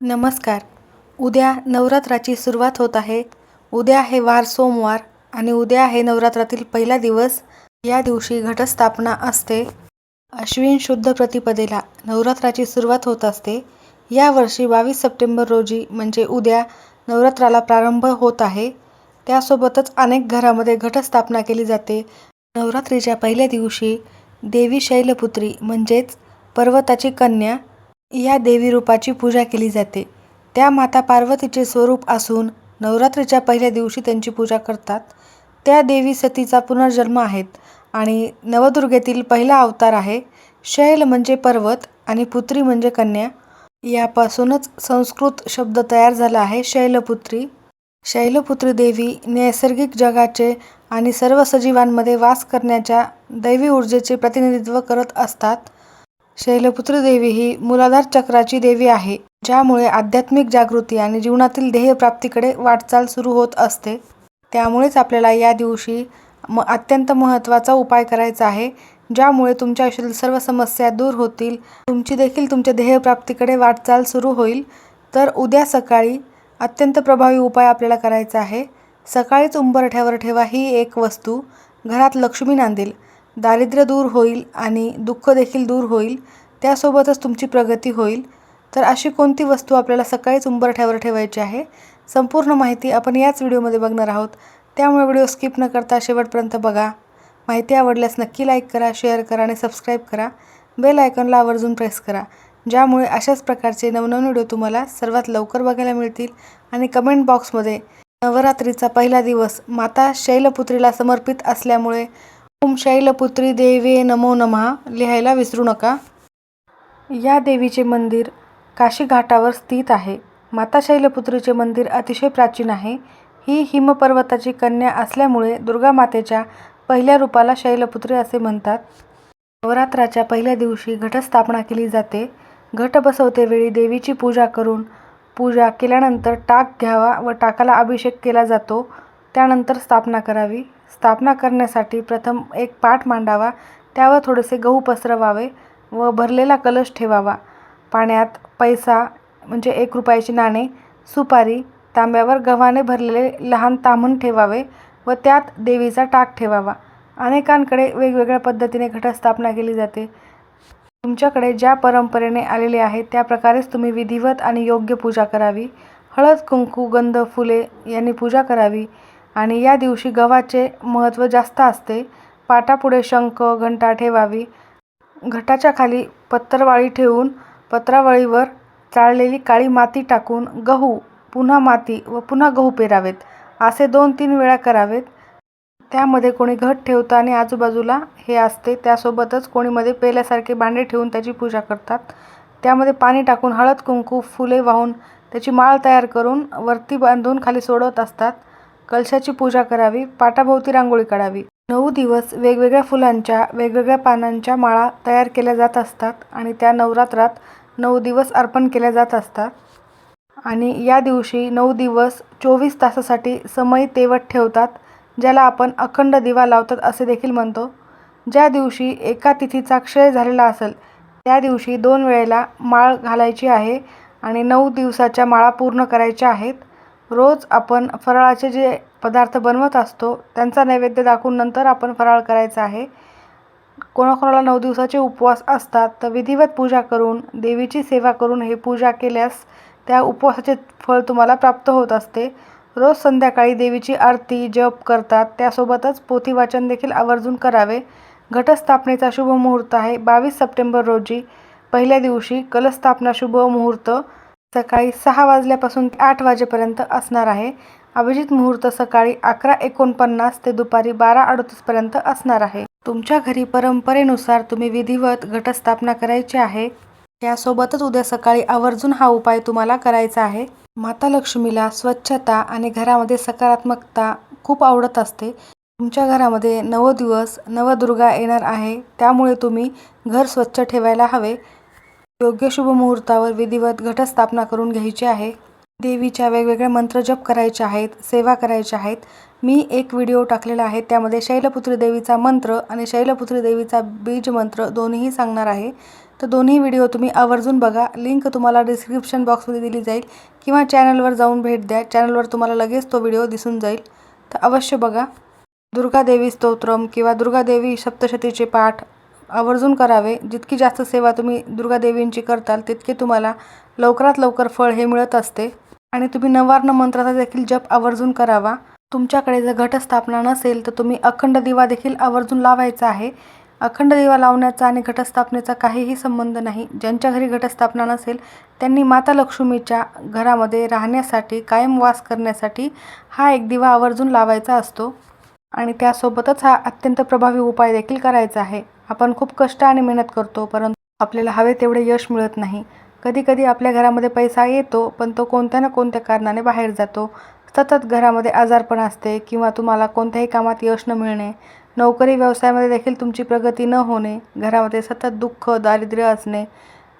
नमस्कार. उद्या नवरात्राची सुरुवात होत आहे. उद्या आहे वार सोमवार आणि उद्या आहे नवरात्रातील पहिला दिवस. या दिवशी घटस्थापना असते. अश्विन शुद्ध प्रतिपदेला नवरात्राची सुरुवात होत असते. यावर्षी बावीस सप्टेंबर रोजी म्हणजे उद्या नवरात्राला प्रारंभ होत आहे. त्यासोबतच अनेक घरामध्ये घटस्थापना केली जाते. नवरात्रीच्या पहिल्या दिवशी देवी शैलपुत्री म्हणजेच पर्वताची कन्या या देवी रूपाची पूजा केली जाते. त्या माता पार्वतीचे स्वरूप असून नवरात्रीच्या पहिल्या दिवशी त्यांची पूजा करतात. त्या देवी सतीचा पुनर्जन्म आहेत आणि नवदुर्गेतील पहिला अवतार आहे. शैल म्हणजे पर्वत आणि पुत्री म्हणजे कन्या. यापासूनच संस्कृत शब्द तयार झाला आहे शैलपुत्री. शैलपुत्री देवी नैसर्गिक जगाचे आणि सर्व सजीवांमध्ये वास करण्याच्या दैवी ऊर्जेचे प्रतिनिधित्व करत असतात. शैलपुत्र देवी ही मूलाधार चक्राची देवी आहे ज्यामुळे आध्यात्मिक जागृती आणि जीवनातील ध्येयप्राप्तीकडे वाटचाल सुरू होत असते. त्यामुळेच आपल्याला या दिवशी म अत्यंत महत्त्वाचा उपाय करायचा आहे ज्यामुळे तुमच्या आयुष्यातील सर्व समस्या दूर होतील तुमची देखील तुमच्या ध्येयप्राप्तीकडे वाटचाल सुरू होईल. तर उद्या सकाळी अत्यंत प्रभावी उपाय आपल्याला करायचा आहे. सकाळीच उंबरठ्यावर ठेवा ही एक वस्तू. घरात लक्ष्मी नांदेल. दारिद्र्य दूर होईल आणि दुःख देखील दूर होईल त्यासोबतच तुमची प्रगती होईल. तर अशी कोणती वस्तू आपल्याला सकाळीच उंबरठ्यावर ठेवायची आहे? संपूर्ण माहिती आपण याच व्हिडिओमध्ये बघणार आहोत. त्यामुळे व्हिडिओ स्किप न करता शेवटपर्यंत बघा. माहिती आवडल्यास नक्की लाईक करा शेअर करा आणि सबस्क्राईब करा. बेल आयकॉनला आवर्जून प्रेस करा. ज्यामुळे अशाच प्रकारचे नवनवीन व्हिडिओ तुम्हाला सर्वात लवकर बघायला मिळतील आणि कमेंट बॉक्समध्ये नवरात्रीचा पहिला दिवस माता शैलपुत्रीला समर्पित असल्यामुळे ओम शैलपुत्री देवे नमो नमः लिहायला विसरू नका. या देवीचे मंदिर काशी घाटावर स्थित आहे. माता शैलपुत्रीचे मंदिर अतिशय प्राचीन आहे. ही हिमपर्वताची कन्या असल्यामुळे दुर्गा मातेच्या पहिल्या रूपाला शैलपुत्री असे म्हणतात. नवरात्राच्या पहिल्या दिवशी घटस्थापना केली जाते. घट बसवतेवेळी देवीची पूजा करून पूजा केल्यानंतर टाक घ्यावा व टाकाला अभिषेक केला जातो. त्यानंतर स्थापना करावी. स्थापना करण्यासाठी प्रथम एक पाट मांडावा त्यावर थोडेसे गहू पसरवावे व भरलेला कलश ठेवावा. पाण्यात पैसा म्हणजे एक रुपयाची नाणे सुपारी तांब्यावर गव्हाने भरलेले लहान तामण ठेवावे व त्यात देवीचा टाक ठेवावा. अनेकांकडे वेगवेगळ्या पद्धतीने घटस्थापना केली जाते. तुमच्याकडे ज्या परंपरेने आलेले आहे त्या प्रकारेच तुम्ही विधिवत आणि योग्य पूजा करावी. हळद कुंकू गंध फुले यांनी पूजा करावी. आणि या दिवशी गव्हाचे महत्त्व जास्त असते. पाटापुढे शंख घंटा ठेवावी. घटाच्या खाली पत्रवाळी ठेवून पत्रावळीवर चाळलेली काळी माती टाकून गहू पुन्हा माती व पुन्हा गहू पेरावेत. असे दोन तीन वेळा करावेत. त्यामध्ये कोणी घट ठेवतं आणि आजूबाजूला हे असते त्यासोबतच कोणीमध्ये पेल्यासारखे भांडे ठेवून त्याची पूजा करतात. त्यामध्ये पाणी टाकून हळद कुंकू फुले वाहून त्याची माळ तयार करून वरती बांधून खाली सोडवत असतात. कलशाची पूजा करावी पाटाभोवती रांगोळी काढावी. नऊ दिवस वेगवेगळ्या फुलांच्या वेगवेगळ्या पानांच्या माळा तयार केल्या जात असतात आणि त्या नवरात्रात नऊ दिवस अर्पण केल्या जात असतात. आणि या दिवशी नऊ दिवस चोवीस तासासाठी समय तेवत ठेवतात ज्याला आपण अखंड दिवा लावतात असे देखील म्हणतो. ज्या दिवशी एका तिथीचा क्षय झालेला असेल त्या दिवशी दोन वेळेला माळ घालायची आहे आणि नऊ दिवसाच्या माळा पूर्ण करायच्या आहेत. रोज आपण फराळाचे जे पदार्थ बनवत असतो त्यांचा नैवेद्य दाखवून नंतर आपण फराळ करायचा आहे. कोणाकोणाला नऊ दिवसाचे उपवास असतात तर विधिवत पूजा करून देवीची सेवा करून हे पूजा केल्यास त्या उपवासाचे फळ तुम्हाला प्राप्त होत असते. रोज संध्याकाळी देवीची आरती जप करतात त्यासोबतच पोथी वाचन देखील आवर्जून करावे. घटस्थापनेचा शुभ मुहूर्त आहे बावीस सप्टेंबर रोजी. पहिल्या दिवशी कलस्थापना शुभ मुहूर्त. सकाळी सहा वाजल्यापासून आठ वाजेपर्यंत असणार आहे. अभिजित मुहूर्त सकाळी अकरा एकोणपन्नास ते दुपारी बारा अडतीसपर्यंत असणार आहे. तुमच्या घरी परंपरेनुसार तुम्ही विधिवत घटस्थापना करायची आहे. यासोबतच उद्या सकाळी आवर्जून हा उपाय तुम्हाला करायचा आहे. माता लक्ष्मीला स्वच्छता आणि घरामध्ये सकारात्मकता खूप आवडत असते. तुमच्या घरामध्ये नवदिवस नवदुर्गा येणार आहे. त्यामुळे तुम्ही घर स्वच्छ ठेवायला हवे. योग्य शुभ मुहूर्तावर विधिवत घटस्थापना करून घ्यायची आहे. देवीच्या वेगवेगळे मंत्र जप करायचे आहेत सेवा करायच्या आहेत. मी एक व्हिडिओ टाकलेला आहे त्यामध्ये शैलपुत्री देवीचा मंत्र आणि शैलपुत्री देवीचा बीज मंत्र दोन्हीही सांगणार आहे. तर दोन्ही व्हिडिओ तुम्ही आवर्जून बघा. लिंक तुम्हाला डिस्क्रिप्शन बॉक्समध्ये दिली जाईल किंवा चॅनलवर जाऊन भेट द्या. चॅनलवर तुम्हाला लगेच तो व्हिडिओ दिसून जाईल. तर अवश्य बघा. दुर्गादेवी स्तोत्रम किंवा दुर्गादेवी सप्तशतीचे पाठ आवर्जून करावे. जितकी जास्त सेवा तुम्ही दुर्गादेवींची करताल तितके तुम्हाला लवकरात लवकर फळ हे मिळत असते. आणि तुम्ही नवार्ण मंत्राचा देखील जप आवर्जून करावा. तुमच्याकडे जर घटस्थापना नसेल तर तुम्ही अखंड दिवा देखील आवर्जून लावायचा आहे. अखंड दिवा लावण्याचा आणि घटस्थापनेचा काहीही संबंध नाही. ज्यांच्या घरी घटस्थापना नसेल त्यांनी माता लक्ष्मीच्या घरामध्ये राहण्यासाठी कायम वास करण्यासाठी हा एक दिवा आवर्जून लावायचा असतो. आणि त्यासोबतच हा अत्यंत प्रभावी उपाय देखील करायचा आहे. आपण खूप कष्ट आणि मेहनत करतो परंतु आपल्याला हवे तेवढे यश मिळत नाही. कधी कधी आपल्या घरामध्ये पैसा येतो पण तो कोणत्या ना कोणत्या कारणाने बाहेर जातो. सतत घरामध्ये आजारपण असते किंवा तुम्हाला कोणत्याही कामात यश न मिळणे. नोकरी व्यवसायामध्ये देखील तुमची प्रगती न होणे. घरामध्ये सतत दुःख दारिद्र्य असणे.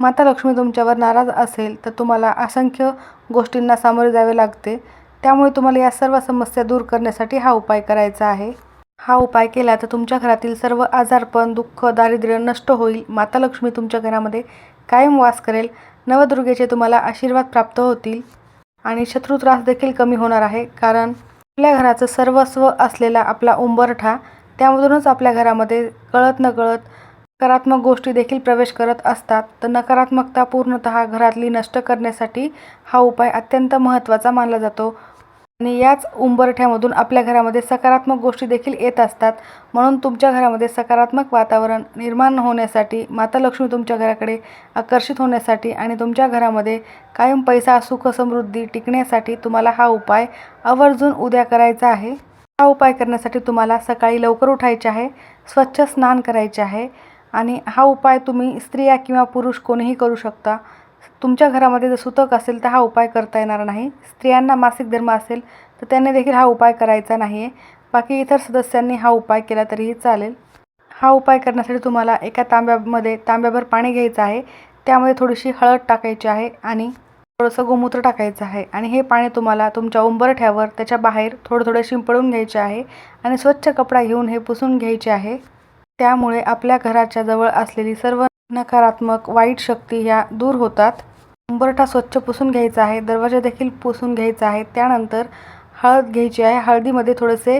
माता लक्ष्मी तुमच्यावर नाराज असेल तर तुम्हाला असंख्य गोष्टींना सामोरे जावे लागते. त्यामुळे तुम्हाला या सर्व समस्या दूर करण्यासाठी हा उपाय करायचा आहे. हा उपाय केला तर तुमच्या घरातील सर्व आजारपण दुःख दारिद्र्य नष्ट होईल. माता लक्ष्मी तुमच्या घरामध्ये कायम वास करेल. नवदुर्गेचे तुम्हाला आशीर्वाद प्राप्त होतील आणि शत्रुत्रास देखील कमी होणार आहे. कारण आपल्या घराचं सर्वस्व असलेला आपला उंबरठा त्यामधूनच आपल्या घरामध्ये कळत नकळत सकारात्मक नकारात्मक गोष्टी देखील प्रवेश करत असतात. तर नकारात्मकता पूर्णतः घरातली नष्ट करण्यासाठी हा उपाय अत्यंत महत्त्वाचा मानला जातो. आणि याच उंबरठ्यामधून आपल्या घरामध्ये सकारात्मक गोष्टी देखील येत असतात. म्हणून तुमच्या घरामध्ये सकारात्मक वातावरण निर्माण होण्यासाठी माता लक्ष्मी तुमच्या घराकडे आकर्षित होण्यासाठी आणि तुमच्या घरामध्ये कायम पैसा सुख समृद्धी टिकण्यासाठी तुम्हाला हा उपाय आवर्जून उद्या करायचा आहे. हा उपाय करण्यासाठी तुम्हाला सकाळी लवकर उठायचे आहे स्वच्छ स्नान करायचे आहे आणि हा उपाय तुम्ही स्त्रिया किंवा पुरुष कोणीही करू शकता. तुमच्या घरामध्ये जर सुतक असेल तर हा उपाय करता येणार नाही. स्त्रियांना मासिक धर्म असेल तर त्यांनी देखील हा उपाय करायचा नाही आहे बाकी इतर सदस्यांनी हा उपाय केला तरीही चालेल. हा उपाय करण्यासाठी तुम्हाला एका तांब्यामध्ये तांब्याभर पाणी घ्यायचं आहे. त्यामध्ये थोडीशी हळद टाकायची आहे आणि थोडंसं गोमूत्र टाकायचं आहे. आणि हे पाणी तुम्हाला तुमच्या उंबरठ्यावर त्याच्या बाहेर थोडं थोडं शिंपडून घ्यायचे आहे आणि स्वच्छ कपडा घेऊन हे पुसून घ्यायचे आहे. त्यामुळे आपल्या घराच्या जवळ असलेली सर्व नकारात्मक वाईट शक्ती ह्या दूर होतात. उंबरठा स्वच्छ पुसून घ्यायचा आहे दरवाजा देखील पुसून घ्यायचा आहे. त्यानंतर हळद घ्यायची आहे. हळदीमध्ये थोडेसे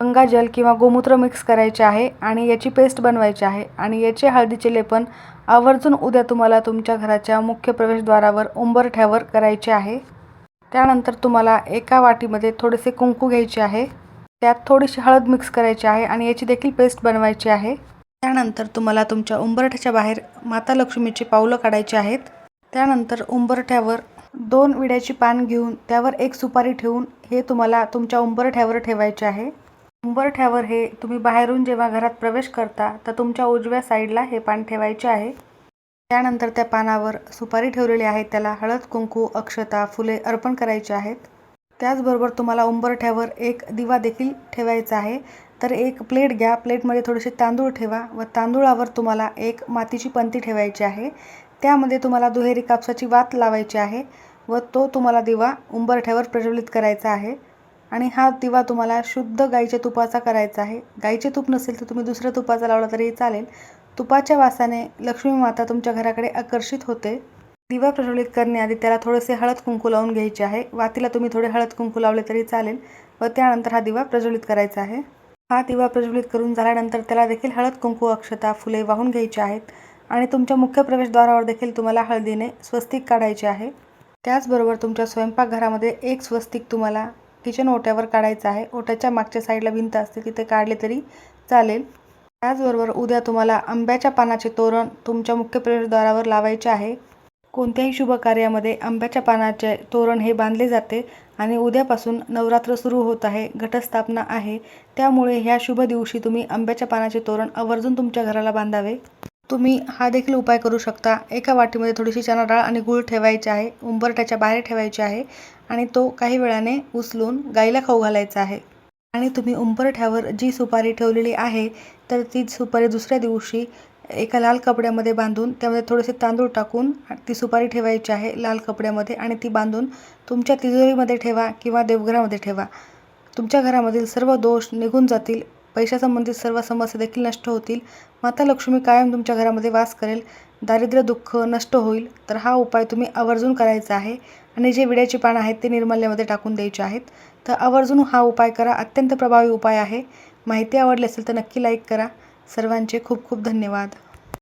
गंगाजल किंवा गोमूत्र मिक्स करायचे आहे आणि याची पेस्ट बनवायची आहे. आणि याचे हळदीचे लेपन आवर्जून उद्या तुम्हाला तुमच्या घराच्या मुख्य प्रवेशद्वारावर उंबरठ्यावर करायचे आहे. त्यानंतर तुम्हाला एका वाटीमध्ये थोडेसे कुंकू घ्यायचे आहे. त्यात थोडीशी हळद मिक्स करायची आहे आणि याची देखील पेस्ट बनवायची आहे. त्यानंतर तुम्हाला तुमच्या उंबरठ्याच्या बाहेर माता लक्ष्मीची पावलं काढायची आहेत. त्यानंतर उंबरठ्यावर दोन विड्याची पान घेऊन त्यावर एक सुपारी ठेवून हे तुम्हाला तुमच्या उंबरठ्यावर ठेवायचे आहे. उंबरठ्यावर हे तुम्ही बाहेरून जेव्हा घरात प्रवेश करता तर तुमच्या उजव्या साईडला हे पान ठेवायचे आहे. त्यानंतर त्या पानावर सुपारी ठेवलेली आहे त्याला हळद कुंकू अक्षता फुले अर्पण करायचे आहेत. त्याचबरोबर तुम्हाला उंबरठ्यावर एक दिवा देखील ठेवायचा आहे. तर एक प्लेट घ्या. प्लेटमध्ये थोडेसे तांदूळ ठेवा व तांदूळावर तुम्हाला एक मातीची पंती ठेवायची आहे. त्यामध्ये तुम्हाला दुहेरी कापसाची वात लावायची आहे व तो तुम्हाला दिवा उंबरठ्यावर प्रज्वलित करायचा आहे. आणि हा दिवा तुम्हाला शुद्ध गाईच्या तुपाचा करायचा आहे. गाईचे तूप नसेल तर तुम्ही दुसऱ्या तुपाचा लावला तरीही चालेल. तुपाच्या वासाने लक्ष्मी माता तुमच्या घराकडे आकर्षित होते. दिवा प्रज्वलित करण्याआधी त्याला थोडेसे हळद कुंकू लावून घ्यायचे आहे. वातीला तुम्ही थोडे हळद कुंकू लावले तरी चालेल व त्यानंतर हा दिवा प्रज्वलित करायचा आहे. हा दिवा प्रज्वलित करून झाल्यानंतर त्याला देखील हळद कुंकू अक्षता फुले वाहून घ्यायची आहेत आणि तुमच्या मुख्य प्रवेशद्वारावर देखील तुम्हाला हळदीने स्वस्तिक काढायचे आहे. त्याचबरोबर तुमच्या स्वयंपाकघरामध्ये एक स्वस्तिक तुम्हाला किचन ओट्यावर काढायचं आहे. ओट्याच्या मागच्या साईडला भिंत असते तिथे काढले तरी चालेल. त्याचबरोबर उद्या तुम्हाला आंब्याच्या पानाचे तोरण तुमच्या मुख्य प्रवेशद्वारावर लावायचे आहे. कोणत्याही शुभ कार्यामध्ये आंब्याच्या पानाचे तोरण हे बांधले जाते आणि उद्यापासून नवरात्र सुरू होत आहे घटस्थापना आहे. त्यामुळे ह्या शुभ दिवशी तुम्ही आंब्याच्या पानाचे तोरण आवर्जून तुमच्या घराला बांधावे. तुम्ही हा देखील उपाय करू शकता. एका वाटीमध्ये थोडीशी चणा डाळ आणि गूळ ठेवायची आहे उंबरठ्याच्या बाहेर ठेवायची आहे आणि तो काही वेळाने उचलून गाईला खाऊ घालायचा आहे. आणि तुम्ही उंबरठ्यावर जी सुपारी ठेवलेली आहे तर ती सुपारी दुसऱ्या दिवशी एका लाल कपड्यामध्ये बांधून त्यामध्ये थोडेसे तांदूळ टाकून ती सुपारी ठेवायची आहे लाल कपड्यामध्ये आणि ती बांधून तुमच्या तिजोरीमध्ये ठेवा किंवा देवघरामध्ये ठेवा. तुमच्या घरामधील सर्व दोष निघून जातील. पैशासंबंधित सर्व समस्या देखील नष्ट होतील. माता लक्ष्मी कायम तुमच्या घरामध्ये वास करेल. दारिद्र्य दुःख नष्ट होईल. तर हा उपाय तुम्ही आवर्जून करायचा आहे आणि जे विड्याची पानं आहेत ते निर्मल्यामध्ये टाकून द्यायचे आहेत. तर आवर्जून हा उपाय करा. अत्यंत प्रभावी उपाय आहे. माहिती आवडली असेल तर नक्की लाईक करा. सर्वांचे खूप खूप धन्यवाद.